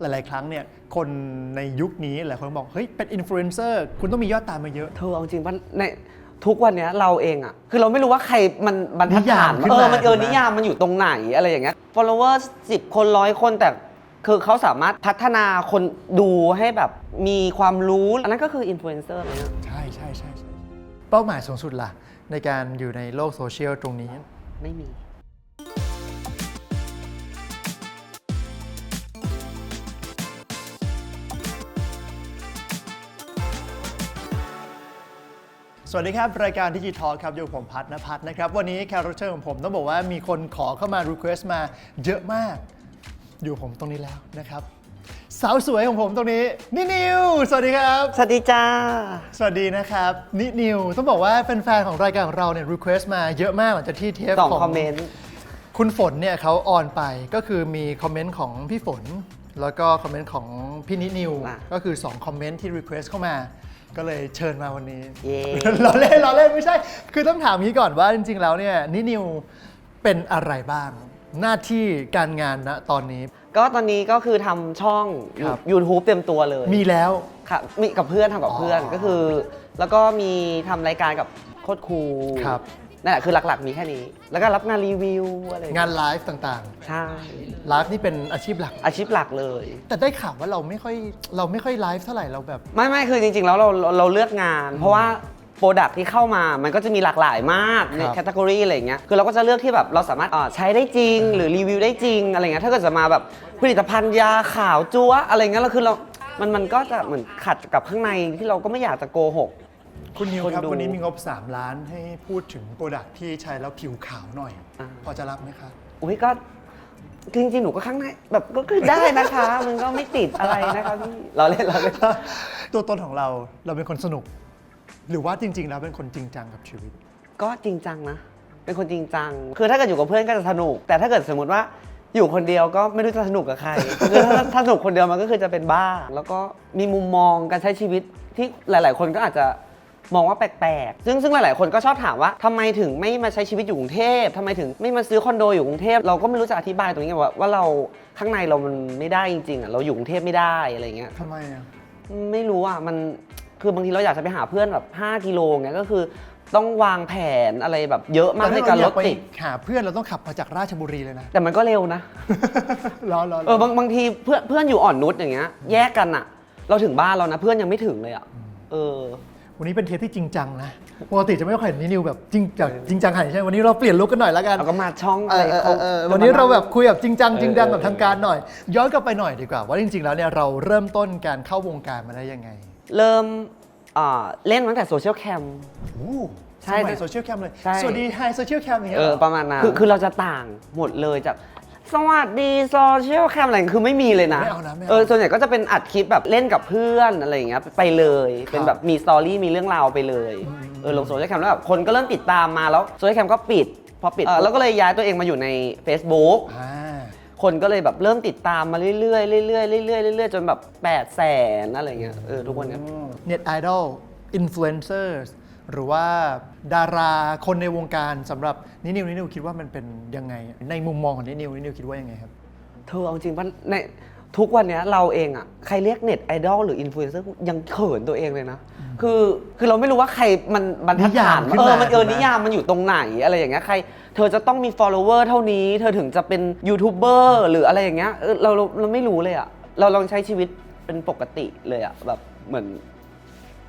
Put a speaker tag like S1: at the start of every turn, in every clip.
S1: หลาย ๆ ครั้งเนี่ยคนในยุคนี้หลายคนบอกเฮ้ยเป็นอินฟลูเอนเซอร์คุณต้องมียอดตามมาเยอะ
S2: เธอเอาจริงว่าในทุกวันเนี้ยเราเองอะคือเราไม่รู้ว่าใครมันบรรทัด
S1: นิยา
S2: ฐามน
S1: ขึ้น
S2: เอ
S1: มา
S2: อมันเออ
S1: ถูกไหม
S2: นิยามมันอยู่ตรงไหนอะไรอย่างเงี้ย followers 10คนร้อยคนแต่คือเขาสามารถพัฒนาคนดูให้แบบมีความรู้อันนั้นก็คืออินฟลูเอนเซอร์เลยนะ
S1: ใช่ใช่ใช่ใช่เป้าหมายสูงสุดล่ะ ในการอยู่ในโลกโซเชียลตรงนี้
S2: ไม่มี
S1: สวัสดีครับ รายการดิจิทัลครับอยู่กับผมพัฒนพัฒน์นะครับ วันนี้แขกรับเชิญของผมต้องบอกว่ามีคนขอเข้ามา Request มาเยอะมาก อยู่ผมตรงนี้แล้วนะครับ สาวสวยของผมตรงนี้นินิว สวัสดีครับ
S2: สวัสดีจ้า
S1: สวัสดีนะครับนินิว ต้องบอกว่าแฟนๆของรายการของเราเนี่ย Request มาเยอะมากหลังจากที่เทป
S2: สอง
S1: ของ
S2: คอมเมนต์
S1: คุณฝนเนี่ยเขาออนไปก็คือมีคอมเมนต์ของพี่ฝน แล้วก็คอมเมนต์ของพี่นินิว
S2: อะ
S1: ก็คือ 2 คอมเมนต์ที่ Request เข้ามา ก็เลยเชิญมาวันนี้
S2: เย้
S1: เราเล่นเราเล่นไม่ใช่ คือต้องถามนี้ก่อนว่าจริง ๆ แล้วเนี่ยนินิวเป็นอะไรบ้าง หน้าที่การงานณตอนนี้
S2: ก็ตอนนี้ก็คือทำช่อง
S1: ครับ
S2: YouTube เต็มตัวเลย
S1: มีแล้ว
S2: ค่ะมีกับเพื่อนทำกับเพื่อน
S1: อ๋อ
S2: ก็คือ แล้วก็มีทำรายการกับโคตรครู
S1: ครับ
S2: นั่นแหละคือหลักๆมีแค่นี้ แล้วก็รับงานรีวิวอะไร
S1: งานไลฟ์ต่าง
S2: ใช่
S1: ๆไลฟ์นี่เป็นอาชีพหลัก
S2: อาชีพหลักเลย
S1: แต่ได้ข่าวว่าเราไม่ค่อยเราไม่ค่อยไลฟ์เท่าไหร่เราแบบ
S2: ไม่ไม่คือจริงๆ แล้วเราเราเราเลือกงาน เพราะว่าโปรดักที่เข้ามามันก็จะมีหลากหลายมากใน
S1: ครับ
S2: แคตตากรีอะไรอย่างเงี้ยคือเราก็จะเลือกที่แบบเราสามารถอ่าใช้ได้จริง หรือรีวิวได้จริงอะไรเงี้ยถ้าเกิดจะมาแบบผลิตภัณฑ์ยาขาวจั๊วอะไรเงี้ยเราคือเรามันมันก็จะเหมือนขัดกับข้างในที่เราก็ไม่อยากจะโกหก
S1: คุณนิว
S2: คน
S1: ครับ
S2: ดู
S1: วันนี้มีงบ 3 ล้านให้พูดถึงโปรดักที่ใช้แล้วผิวขาวหน่อย
S2: อ่า
S1: พอจะรับไหมครับ
S2: อุ้ยก็จริงๆ หนูก็ข้างในแบบก็คือได้นะคะ มันก็ไม่ติดอะไรนะคะพี่เราเล่นเราเล่น
S1: ตัวตนของเราเราเป็นคนสนุก หรือว่าจริง ๆ แล้วเป็นคนจริงจังกับชีวิต
S2: ก็จริงจังนะ เป็นคนจริงจัง คือถ้าเกิดอยู่กับเพื่อนก็จะสนุก แต่ถ้าเกิดสมมติว่าอยู่คนเดียวก็ไม่รู้จะสนุกกับใคร คือถ้าถ้าสนุกคนเดียวมันก็คือจะเป็นบ้า แล้วก็มีมุมมองการใช้ชีวิตที่หลาย ๆ คนก็อาจจะ มองว่าแปลกๆ ซึ่งซึ่งหลายๆ คนก็ชอบถามว่าทำไมถึงไม่มาใช้ชีวิตอยู่กรุงเทพทำไมถึงไม่มาซื้อคอนโดอยู่กรุงเทพเราก็ไม่รู้จะอธิบายตรงนี้ไงว่าว่าเราข้างในเรามันไม่ได้จริงๆอะเราอยู่กรุงเทพไม่ได้อะไรเงี้ย
S1: ทำไมอะ
S2: ไม่รู้อะมันคือบางทีเราอยากจะไปหาเพื่อนแบบ 5 กิโลเงี้ยก็คือต้องวางแผนอะไรแบบเยอะมาก
S1: แต่
S2: ใน
S1: ถ้า
S2: การ
S1: เราอ
S2: ร
S1: ยาก
S2: ถ
S1: ไป
S2: ติด
S1: หาเพื่อนเราต้องขับมาจากราชบุรีเลยนะ
S2: แต่มันก็เร็วนะ
S1: รอรอร
S2: เออบางบางทีเพื่อนเพื่อนอยู่อ่อนนุชอย่างเงี้ยแยกกันอะ เราถึงบ้านเรานะเพื่อนยังไม่ถึงเลยอะเออ
S1: วันนี้เป็นเทปที่จริงจังนะปกติจะไม่ค่อยเห็นนินิวแบบจริงจังจริงจังขนาดนี้ใช่ไหมวันนี้เราเปลี่ยนลุคกันหน่อยแล้วกัน
S2: เราก็มาช่อง
S1: เอ
S2: อะไร
S1: อเออ
S2: เขา
S1: เออวันนี้เราแบบคุยแบบจริงจังจริงจัง
S2: เออ
S1: แบบทางการหน่อย ย้อนกลับไปหน่อยดีกว่า ว่าจริง ๆ แล้วเนี่ยเราเริ่มต้นการเข้าวงการมาได้ยังไง
S2: เริ่มอ่าเล่นตั้งแต่โซเชียลแคม
S1: โอ้
S2: ใช่
S1: สมัยโซเชียลแคมเลย
S2: ใช่
S1: สวัสดีไฮโซเชียลแคมอย่างเงี้ย
S2: เอ
S1: ห
S2: อ
S1: รอ
S2: ประมาณนั้นคือคือเราจะต่างหมดเลยจาก สวัสดีโซเชียลแคมอะไรคือไม่มีเลยนะ
S1: ไม่เอานะไม่เอา
S2: เออส่วนใหญ่ก็จะเป็นอัดคลิปแบบเล่นกับเพื่อนอะไรอย่างเงี้ยไปเลย เป็นแบบมีสตอรี่มีเรื่องราวไปเลย เออลงโซเชียลแคมแล้วแบบคนก็เริ่มติดตามมาแล้วโซเชียลแคมก็ปิด พอปิดเออแล้วก็เลยย้ายตัวเองมาอยู่ใน Facebook
S1: อ่า
S2: คนก็เลยแบบเริ่มติดตามมาเรื่อยๆเรื่อยๆเรื่อยๆเรื่อยๆจนแบบ8 0 0แสนอะไรเงี้ยเออทุกวันเนี้ย
S1: เน็ตไอดอลอินฟลูเอนเซอร์ หรือว่าดาราคนในวงการสำหรับนินิวนินิวคิดว่ามันเป็นยังไง ในมุมมองของนินิวนินิวคิดว่ายังไงครับ
S2: เธอเอาจริงว่าในทุกวันเนี้ยเราเองอะใครเรียกเน็ตไอดอลหรืออินฟลูเอนเซอร์ยังเขินตัวเองเลยนะ คือคือเราไม่รู้ว่าใครมันบรรทัดฐาน
S1: นิยามขึ้น
S2: เอ
S1: มา
S2: อมันเออ
S1: ถูกไหม
S2: นิยามมันอยู่ตรงไหนอะไรอย่างเงี้ยใคร เธอจะต้องมี follower เท่านี้ เธอถึงจะเป็นยูทูบเบอร์หรืออะไรอย่างเงี้ยเออเราเราเราไม่รู้เลยอะเราลองใช้ชีวิตเป็นปกติเลยอะแบบเหมือน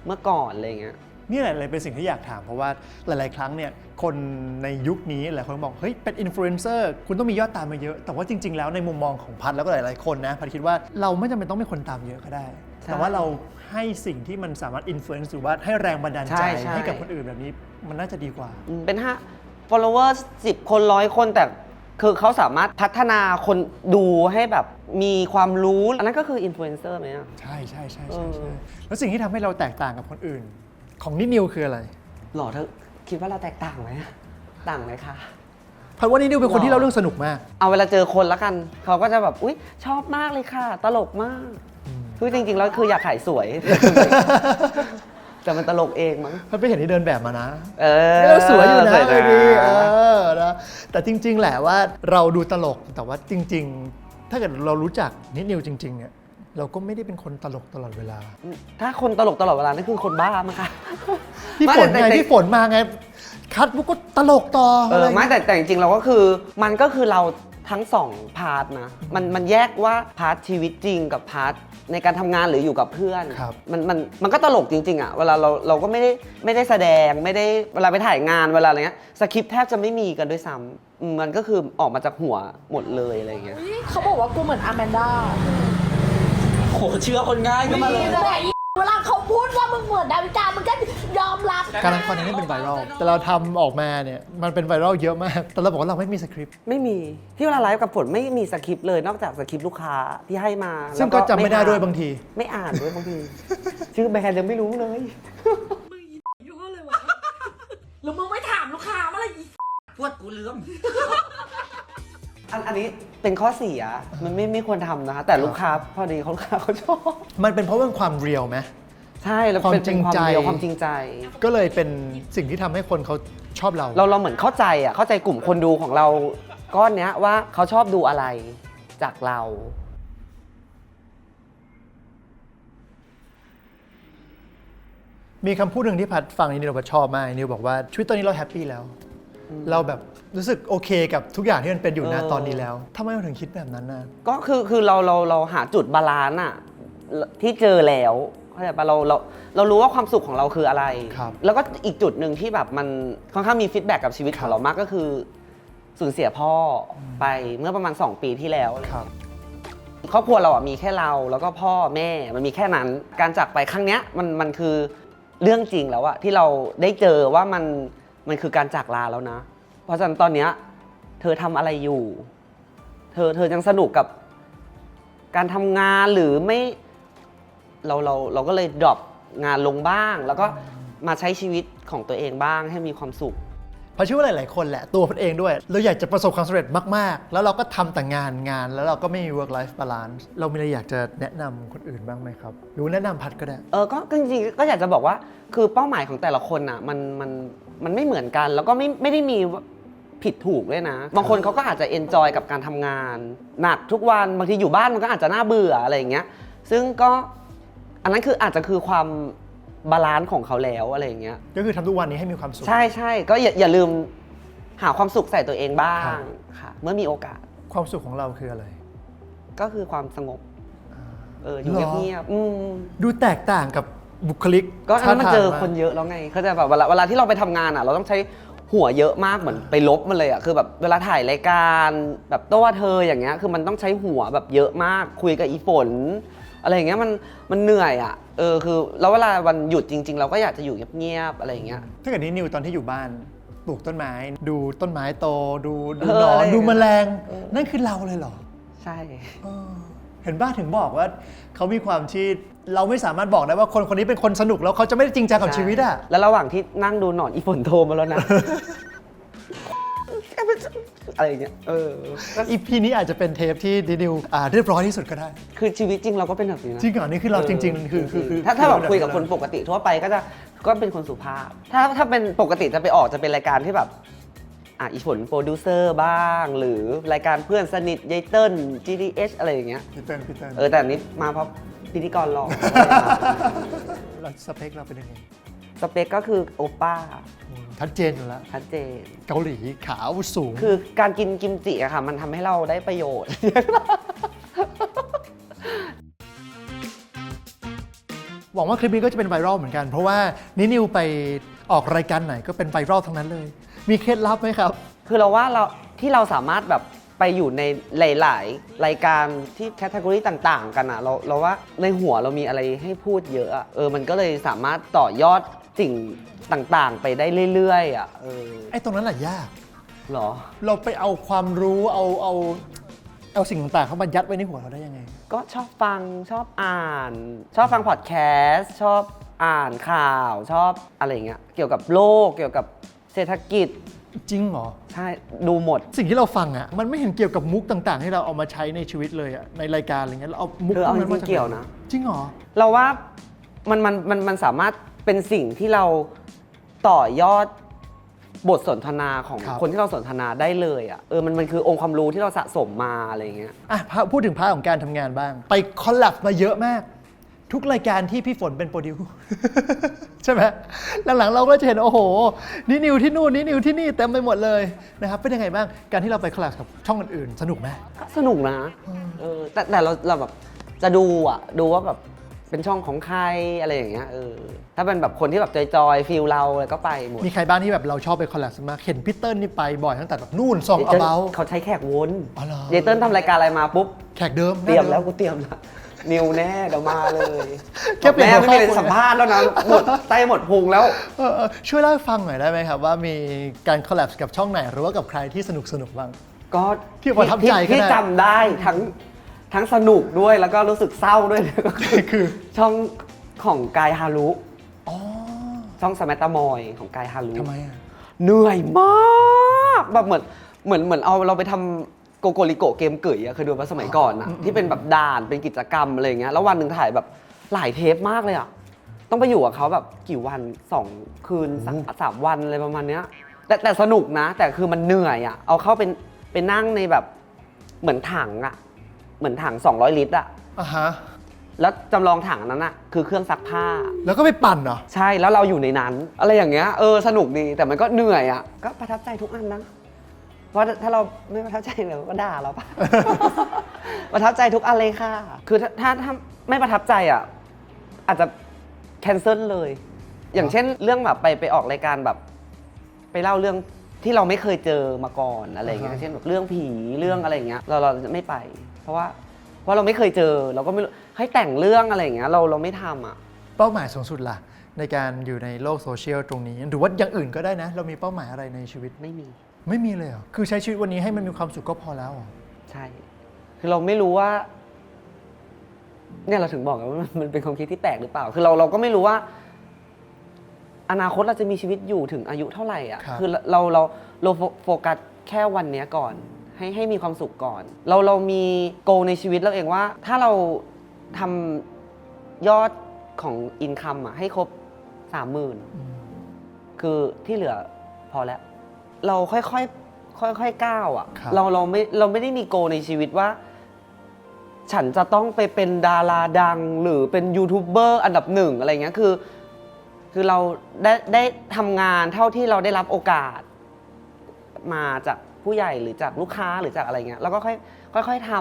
S2: เมื่อก่อนอะไรอย่างเงี้ย
S1: นี่แหละเลยเป็นสิ่งที่อยากถาม เพราะว่าหลาย ๆ ครั้งเนี่ยคนในยุคนี้หลายคนบอกเฮ้ยเป็นอินฟลูเอนเซอร์คุณต้องมียอดตามมาเยอะ แต่ว่าจริง ๆ แล้วในมุมมองของพัดแล้วก็หลาย ๆ คนนะพัดคิดว่าเราไม่จำเป็นต้องมีคนตามเยอะก็ได้
S2: ใช่
S1: แต่ว่าเราให้สิ่งที่มันสามารถอินฟลูเอนซ์หรือว่าให้แรงบันดาลใจ
S2: ใช่ใช่
S1: ให้กับคนอื่นแบบนี้มันน่าจะดีกว่า
S2: อืมเป็นห้า follower สิบคนร้อยคนแต่คือเขาสามารถพัฒนาคนดูให้แบบมีความรู้ อันนั้นก็คืออินฟลูเอนเซอร์ไหมอะ
S1: ใช่ใช่ใช่
S2: เอ
S1: ใช่
S2: อ
S1: ใช่แล้วสิ่งที่ทำให้เราแตกต่างกับคนอื่น ของนิดนิวคืออะไร
S2: หล่อเธอคิดว่าเราแตกต่างไหมอะต่างไหมคะ
S1: เพราะว่านิดนิวเป็นคน
S2: หรอ
S1: ที่เล่าเรื่องสนุกมาก
S2: เอาเวลาเจอคนแล้วกัน เขาก็จะแบบอุ๊ย ชอบมากเลยค่ะ ตลกมากคือจริงๆแล้วคืออยากขายสวย แต่มันตลกเองมั้ง
S1: พัดไปเห็นที่เดินแบบมานะ
S2: เออ
S1: เราสวยอยู่นะ
S2: สวย
S1: เลยดีเออนะแต่จริง ๆ แหละว่าเราดูตลกแต่ว่าจริงถ้าเกิดเรารู้จักนิดนิวจริง ๆเนี่ย เราก็ไม่ได้เป็นคนตลกตลอดเวลา
S2: ถ้าคนตลกตลอดเวลานั่นคือคนบ้ามั้งคะ
S1: พี่
S2: ไม่
S1: ฝน
S2: แต่
S1: ไง
S2: แต่
S1: พี่ฝนมาไง คัดปุ๊บก็ตลกต่อ
S2: เอ
S1: อะไร
S2: อไม่แต่แต่จริงๆเราก็คือ มันก็คือเราทั้งสองพาร์ทนะ มันมันแยกว่าพาร์ทชีวิตจริงกับพาร์ทในการทำงานหรืออยู่กับเพื่อน
S1: ครับ
S2: มันมันมันก็ตลกจริง ๆอะเวลาเราเราก็ไม่ได้ไม่ได้แสดงไม่ได้เวลาไปถ่ายงานเวลาอะไรเงี้ยสคริปต์แทบจะไม่มีกันด้วยซ้ำอืมมันก็คือออกมาจากหัวหมดเลยอะไรเงี้ย
S3: เฮ้ยเขาบอกว่ากูเหมือนอาแมนด้า
S4: โหเชื่อคนง่ายก็มาเลย
S3: แต่อีเวลาเขาพูดว่ามึงเหมือนดาวิกามึงก็ยอมรับ
S1: การละครนี้เป็นไวรัลแต่เราทำออกมาเนี่ยมันเป็นไวรัลเยอะมาก แต่เราบอกว่าเราไม่มีสคริปต์
S2: ไม่มีที่เวลาไลฟ์กับฝนไม่มีสคริปต์เลยนอกจากสคริปต์ลูกค้าที่ให้มา
S1: ซึ่งก็จำไม่ได้ด้วยบางที
S2: ไม่อ่านด้วยบางที ชื่อแบรนด์ยังไม่รู้เลย
S3: ยั่วเลยวะแล้วมึงไม่ถามลูกค้าเมื่อไหร่อี
S4: พวดกูลืม
S2: อันอันนี้เป็นข้อเสียมันไม่ไม่ควรทำนะคะแต่ลูกค้าพอดีเขาลูกค้าเขาชอบ
S1: มันเป็นเพราะว่าความเรียลไหม
S2: ใช่แล้ว
S1: ความ
S2: เป็น
S1: จริง
S2: เป็น
S1: ใจ
S2: ความเดียวความจริงใจ
S1: ก็เลยเป็นสิ่งที่ทำให้คนเขาชอบเรา
S2: เราเราเหมือนเข้าใจอะเข้าใจกลุ่มคนดูของเราก้อนเนี้ยว่าเขาชอบดูอะไรจากเรา
S1: มีคำพูดหนึ่งที่พัดฟังนิวพัดชอบมากนิวบอกว่าชีวิตตอนนี้เราแฮปปี้แล้ว เราแบบรู้สึกโอเคกับทุกอย่างที่มันเป็นอยู่นะ
S2: เออ
S1: ตอนนี้แล้วทำไมเราถึงคิดแบบนั้นนะ
S2: ก็คือคือเราเราเราหาจุดบาลานซ์อะที่เจอแล้วเข้าใจปะเราเราเรารู้ว่าความสุขของเราคืออะไร
S1: ครับ
S2: แล้วก็อีกจุดหนึ่งที่แบบมันค่อนข้างมีฟีดแบ็กกับชีวิต
S1: ค
S2: ข
S1: รับ
S2: องเรามากก็คือสูญเสียพ่ออไปเมื่อประมาณ 2 ปีที่แล้ว
S1: ครับ
S2: ครอบครัวเราอะมีแค่เราแล้วก็พ่อแม่มันมีแค่นั้น การจากไปครั้งเนี้ยมันมันคือเรื่องจริงแล้วอะที่เราได้เจอว่ามัน มันคือการจากลาแล้วนะ เพราะฉะนั้นตอนเนี้ยเธอทำอะไรอยู่ เธอเธอยังสนุกกับการทำงานหรือไม่ เราเราเราก็เลยดรอปงานลงบ้าง แล้วก็มาใช้ชีวิตของตัวเองบ้างให้มีความสุข
S1: เพราะเชื่อว่าหลาย ๆ คนแหละตัวพัดเองด้วย เราอยากจะประสบความสำเร็จมาก ๆ แล้วเราก็ทำแต่งานงาน แล้วเราก็ไม่มี work life balance เรามีอะไรอยากจะแนะนำคนอื่นบ้างไหมครับ หรือว่าแนะนำพัดก็ได้
S2: เออก็ก็จริงๆก็อยากจะบอกว่า คือเป้าหมายของแต่ละคนอะ มันมัน มันไม่เหมือนกัน แล้วก็ไม่ไม่ได้มีผิดถูกด้วยนะ บางคนเขาก็อาจจะเอนจอยกับการทำงาน หนักทุกวันบางทีอยู่บ้านมันก็อาจจะน่าเบื่ออะไรอย่างเงี้ย ซึ่งก็อันนั้นคืออาจจะคือความบาลานซ์ของเขาแล้วอะไรอย่างเงี้ย
S1: ก็คือทำทุกวันนี้ให้มีความสุข
S2: ใช่ใช่ก็อย่าอย่าลืมหาความสุขใส่ตัวเองบ้า
S1: ครั
S2: ง
S1: บ
S2: ค่ะเมื่อมีโอกาส
S1: ความสุขของเราคืออะไร
S2: ก็คือความสงบ เอออยู่
S1: หรอ
S2: เงียบๆอืม
S1: ดูแตกต่างกับ บุคลิก
S2: ก็อันนั้นมัน
S1: ท่าทาง
S2: เจอ
S1: มาก
S2: คนเยอะแล้วไงเขาใจะแบบเวลาเวลาที่เราไปทำงานอะ เราต้องใช้หัวเยอะมากเหมือนไปลบมันเลยอะคือแบบเวลาถ่ายรายการแบบโต้เธออย่างเงี้ยคือมันต้องใช้หัวแบบเยอะมากคุยกับอีฝน อะไรอย่างเงี้ยมันมันเหนื่อยอะเออคือแล้วเวลาวันหยุดจริง ๆ เราก็อยากจะอยู่เงียบๆอะไรอย่างเงี้ย
S1: ถ้าเกิดนี้นิวตอนที่อยู่บ้านปลูกต้นไม้ ดูต้นไม้โต ดูดู
S2: เออ
S1: หนอ
S2: อะไร
S1: น
S2: อย่างเงี้ย
S1: ดูแมลง นั่นคือเราเลยเหรอ
S2: ใช่
S1: เออ เห็นบ้าถึงบอกว่าเขามีความที่เราไม่สามารถบอกได้ว่าคนคนนี้เป็นคนสนุกแล้วเขาจะไม่ได้จริงจังกับชีวิตอะ
S2: แล้วระหว่างที่นั่งดูหนอนอีฝนโทรมาแล้วนะ อะไรอย่างเงี้ย เออก็
S1: อีพีนี้อาจจะเป็นเทปที่นิวอ่าเรียบร้อยที่สุดก็ได้
S2: คือชีวิตจริงเราก็เป็นแบบนี้นะ
S1: จริงเหรอนี่คือเราจริง ๆ คือคือคือ
S2: ถ้าถ้าแบบ
S1: อ
S2: คุยกับคนปกติทั่วไปก็จะก็เป็นคนสุภาพ ถ้าถ้าเป็นปกติจะไปออกจะเป็นรายการที่แบบ อะอีฝนโปรดิวเซอร์บ้าง หรือรายการเพื่อนสนิทยายเติ้ล GDH อะไรอย่างเงี้ย
S1: พี่เติ้ลพี่เติ้ล
S2: เออแต่อันนี้มาเพราะพิธีกรหลอก
S1: เราสเปคเราเป็นยังไง
S2: สเปคก็คือโอป้า
S1: อืมชัดเจนอยู่แล้ว
S2: ชัดเจน
S1: เกาหลีขาวสูง
S2: คือการกินกิมจิอะค่ะ มันทำให้เราได้ประโยชน์
S1: หวังว่าคลิปนี้ก็จะเป็นไวรัลเหมือนกัน เพราะว่านินิวไป ออกรายการไหนก็เป็นไวรัลทั้งนั้นเลย มีเคล็ดลับไหมครับ
S2: คือเราว่าเราที่เราสามารถแบบไปอยู่ในหลาย ๆ รายการที่แคตตากรีต่าง ๆ กันอะเราเราว่าในหัวเรามีอะไรให้พูดเยอะอะเออมันก็เลยสามารถต่อยอดสิ่งต่างๆ ไปได้เรื่อย ๆอะเออ
S1: ไอ้ตรงนั้นแหละยาก
S2: เหรอ
S1: เราไปเอาความรู้เอาเอาเอาสิ่งต่างๆเข้ามายัดไว้ในหัวเราได้ยังไง
S2: ก็ชอบฟังชอบอ่าน ชอบฟังพอดแคสต์ชอบ อ่านข่าวชอบอะไรอย่างเงี้ยเกี่ยวกับโลกเกี่ยวกับเศรษฐกิจ
S1: จริงเหรอ
S2: ใช่ดูหมด
S1: สิ่งที่เราฟังอะมันไม่เห็นเกี่ยวกับมุกต่างๆ ที่เราเอามาใช้ในชีวิตเลยอะในรายการอะไรเงี้ยเราเอามุก
S2: เธอเอา
S1: พวนั้นมา
S2: จริงๆเกี่ยวนะ
S1: จริงเหรอ
S2: เราว่ามันมันมันมันสามารถเป็นสิ่งที่เราต่อยอดบทสนทนาของ
S1: ครับ
S2: คนที่เราสนทนาได้เลยอะเออมันมันคือองค์ความรู้ที่เราสะสมมาอะไรอย่างเงี้ย
S1: อะพาพูดถึงพาร์ทของการทำงานบ้าง ไปคอลแลบมาเยอะมาก ทุกรายการที่พี่ฝนเป็นโปรดิวใช่ไหมหลังๆเราก็จะเห็นโอ้โหนี่นิวที่นู่นนี่นิวที่นี่เต็มไปหมดเลยนะครับเป็นยังไงบ้างการที่เราไปคอลแลบกับช่องอื่นๆ สนุกไหม
S2: ก็สนุกนะเออแต่แต่เราเราแบบจะดูอะดูว่าแบบเป็นช่องของใครอะไรอย่างเงี้ยเออถ้าเป็นแบบคนที่แบบจอยๆฟิลเราอะไรก็ไปหมด
S1: มีใครบ้างที่แบบเราชอบไปคอลแลบมากเห็นพี่เติ้ลนี่ไปบ่อยตั้งแต่แบบนู่นซองอาเบา
S2: เขาใช้แขกวน
S1: อ๋อเหรอ
S2: เยเติ้ลทำรายการอะไรมาปุ๊บ
S1: แขกเดิม
S2: เตรียม
S1: หน้าดิ
S2: แล้วกูเตรียมแล้ว นิวแน่เดี๋ยวมาเลย
S1: แค่เปลี่ยน
S2: แม่ไม่มีอะไร
S1: หัวข้อ
S2: สัมภาษณ์แล้วนะหมดไตหมดพุงแล้ว
S1: เออเออช่วยเล่าให้ฟังหน่อยได้ไหมครับ ว่ามีการคอลแลบกับช่องไหน หรือว่ากับใครที่สนุกสนุกบ้าง
S2: ก็
S1: ที่ประทับใจก็ได้
S2: ที่จำได้ทั้งทั้งสนุกด้วยแล้วก็รู้สึกเศร้าด้วยก็คือ
S1: คือ
S2: ช่องของกายฮารุ
S1: อ๋อ
S2: ช่องสมัตามอยของกายฮารุ
S1: ทำไมอะ
S2: เหนื่อยมากแบบเหมือนเหมือนเหมือนเอาเราไปทำ โกโกริโกะเกมเก๋อะเคยดูป่ะสมัยก่อนอะที่เป็นแบบด่านเป็นกิจกรรมอะไรอย่างเงี้ยแล้ววันหนึ่งถ่ายแบบหลายเทปมากเลยอะต้องไปอยู่กับเขาแบบกี่วันสองคืนสามสามวันอะไรประมาณเนี้ยแต่แต่สนุกนะ แต่คือมันเหนื่อยอะเอาเข้าเป็นไปนั่งในแบบเหมือนถังอะเหมือนถัง 200 ลิตรอะ
S1: อะฮะ
S2: แล้วจำลองถังนั้นอะคือเครื่องซักผ้า
S1: แล้วก็ไปปั่นเหรอ
S2: ใช่แล้วเราอยู่ในนั้น อะไรอย่างเงี้ยเออสนุกดีแต่มันก็เหนื่อยอะก็ประทับใจทุกอันนะ เพราะถ้าเราไม่ประทับใจเราก็ด่าเราปะ ประทับใจทุกอันเลยค่ะ คือถ้าถ้าถ้าไม่ประทับใจอะ อาจจะแคนเซิลเลย อย่างเช่นเรื่องแบบไปไปออกรายการแบบ ไปเล่าเรื่องที่เราไม่เคยเจอมาก่อนอะไรอย่างเงี้ย
S1: อ่าฮะ
S2: เช่นแบบเรื่องผีเรื่องอะไรอย่างเงี้ย เราเราจะไม่ไป เพราะว่าเพราะเราไม่เคยเจอเราก็ไม่รู้ให้แต่งเรื่องอะไรอย่างเงี้ยเราเราไม่ทำอะ
S1: เป้าหมายสูงสุดล่ะ ในการอยู่ในโลกโซเชียลตรงนี้ หรือว่าอย่างอื่นก็ได้นะ เรามีเป้าหมายอะไรในชีวิต
S2: ไม่มี
S1: ไม่มีเลยเหรอคือใช้ชีวิตวันนี้ให้มันมีความสุขก็พอแล้วเหรอ
S2: ใช่ คือเราไม่รู้ว่า เนี่ยเราถึงบอกไงว่ามันมันเป็นความคิดที่แปลกหรือเปล่า คือเราเราก็ไม่รู้ว่า อนาคตเราจะมีชีวิตอยู่ถึงอายุเท่าไหร่อะ
S1: ครับ
S2: คือเราเราเราโฟโฟกัสแค่วันเนี้ยก่อน ให้ให้มีความสุขก่อน เราเรามีโกในชีวิตเราเองว่า ถ้าเราทำยอดของอินคัมอะให้ครบสามหมื่น
S1: อืม
S2: คือที่เหลือพอแล้ว เราค่อยๆค่อยๆก้าวอะ
S1: ครับ
S2: เราเราไม่เราไม่ได้มีโกในชีวิตว่า ฉันจะต้องไปเป็นดาราดังหรือเป็นยูทูบเบอร์อันดับหนึ่งอะไรเงี้ยคือ คือเราได้ได้ทำงานเท่าที่เราได้รับโอกาส มาจากผู้ใหญ่หรือจากลูกค้าหรือจากอะไรเงี้ยแล้วก็ค่อยค่อยๆท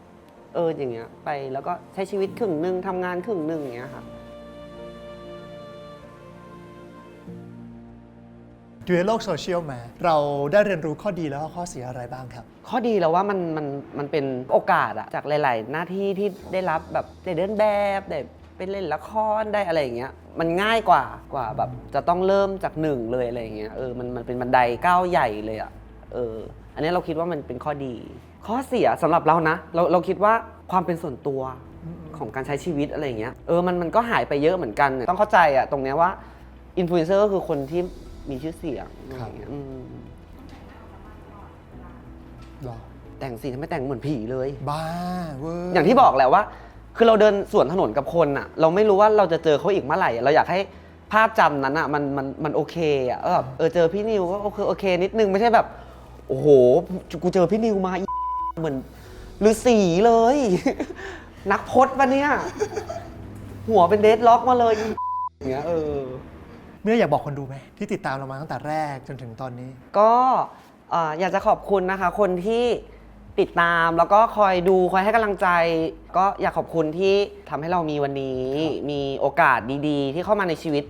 S2: ำเอออย่างเงี้ยไปแล้วก็ใช้ชีวิตครึ่งหนึ่งทำงานครึ่งหนึ่งอย่างเงี้ยค่ะ
S1: อยู่ในโลกโซเชียลมา เราได้เรียนรู้ข้อดีแล้วก็ข้อเสียอะไรบ้างครับ
S2: ข้อดีแล้วว่ามันมันมันเป็นโอกาสอะจากหลาย ๆ หน้าที่ที่ได้รับแบบได้เดินแบบได้ไปเล่นละครได้อะไรอย่างเงี้ยมันง่ายกว่ากว่าแบบจะต้องเริ่มจากหนึ่งเลยอะไรอย่างเงี้ยเออมันมันเป็นบันไดก้าวใหญ่เลยอะเออ อันนี้เราคิดว่ามันเป็นข้อดี ข้อเสียสำหรับเรานะ เราเราคิดว่าความเป็นส่วนตัวของการใช้ชีวิตอะไรอย่างเงี้ยเออมันมันก็หายไปเยอะเหมือนกัน ต้องเข้าใจอะตรงเนี้ยว่าอินฟลูเอนเซอร์ก็คือคนที่ มีชื่อเสียงอะไรอย่างเงี้ยอืม
S1: หรอ
S2: แต่งสีทำไมแต่งเหมือนผีเลย
S1: บ้าเวอร์
S2: อย่างที่บอกแหละว่า คือเราเดินสวนถนนกับคนอะเราไม่รู้ว่าเราจะเจอเขาอีกเมื่อไหร่อะเราอยากให้ภาพจำนั้นอะมันมันมันโอเคอะเออแบบเออเจอพี่นิวก็โอเคโอเค นิดนึงไม่ใช่แบบ โอ้โหกูเจอพี่นิวมาอีเหมือนฤาษีเลย นักพจน์ปะเนี่ย หัวเป็นเดดล็อกมาเลยอย่างเงี้ยเออ
S1: เมื่ออยากบอกคนดูไหมที่ติดตามเรามาตั้งแต่แรกจนถึงตอนนี้
S2: ก็เอ่ออยากจะขอบคุณนะคะ คนที่ติดตามแล้วก็คอยดูคอยให้กำลังใจ ก็อยากขอบคุณที่ทำให้เรามีวันนี้ มีโอกาสดีๆ ที่เข้ามาในชีวิต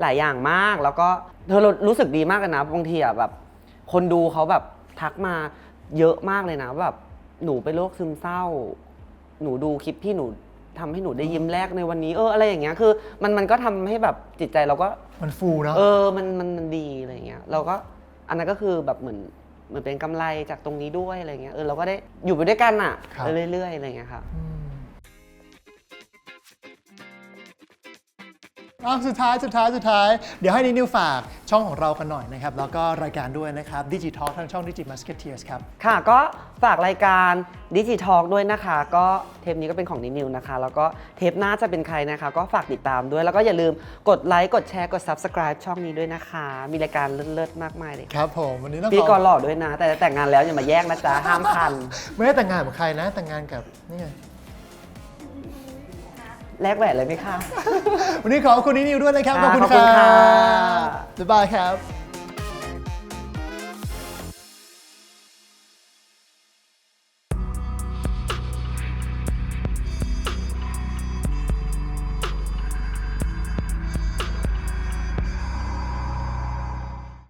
S2: หลายอย่างมาก แล้วก็เธอรู้สึกดีมากเลยนะบางทีอะแบบ คนดูเขาแบบทักมาเยอะมากเลยนะว่าแบบหนูเป็นโรคซึมเศร้า หนูดูคลิปพี่หนู ทำให้หนูได้ยิ้มแรกในวันนี้ เอออะไรอย่างเงี้ยคือ มันมันก็ทำให้แบบจิตใจเราก็
S1: มันฟูเนาะ
S2: เออมันมันมันดีอะไรเงี้ยเราก็อันนั้นก็คือแบบเหมือนเหมือนเป็นกำไรจากตรงนี้ด้วยอะไรเงี้ยเออเราก็ได้อยู่ไปด้วยกันอะ
S1: ครับ
S2: เรื่อยๆอะไรเงี้ยค่ะ
S1: อืมอ้าวสุดท้ายสุดท้ายสุดท้าย เดี๋ยวให้นิวฝากช่องของเรากันหน่อยนะครับ แล้วก็รายการด้วยนะครับดิจิทัลทางช่องดิจิ Musketeers ครับ
S2: ค่ะก็ฝากรายการดิจิทัลด้วยนะคะ ก็เทปนี้ก็เป็นของนิวนะคะ แล้วก็เทปหน้าจะเป็นใครนะคะ ก็ฝากติดตามด้วย แล้วก็อย่าลืมกดไลค์กดแชร์กด Subscribe ช่องนี้ด้วยนะคะ มีรายการเลิศๆมากมายเลย
S1: ครับผมวันนี้ต้อง
S2: พี่
S1: ข
S2: ก
S1: อ
S2: รหล่อด้วยนะ แต่แต่งงานแล้วอย่ามาแย่งนะจ๊ะห้ามคัน
S1: ไม่ได้แต่งงานกับใครนะ แต่งงานกับนี่ไง
S2: แลกแหวนเลยไหมคะ
S1: วันนี้ขอบคุณนิวด้วยนะครับ ขอบคุณ
S2: ขอบคุณ
S1: ครั
S2: ค่ะ
S1: บบ๊ายบายครับ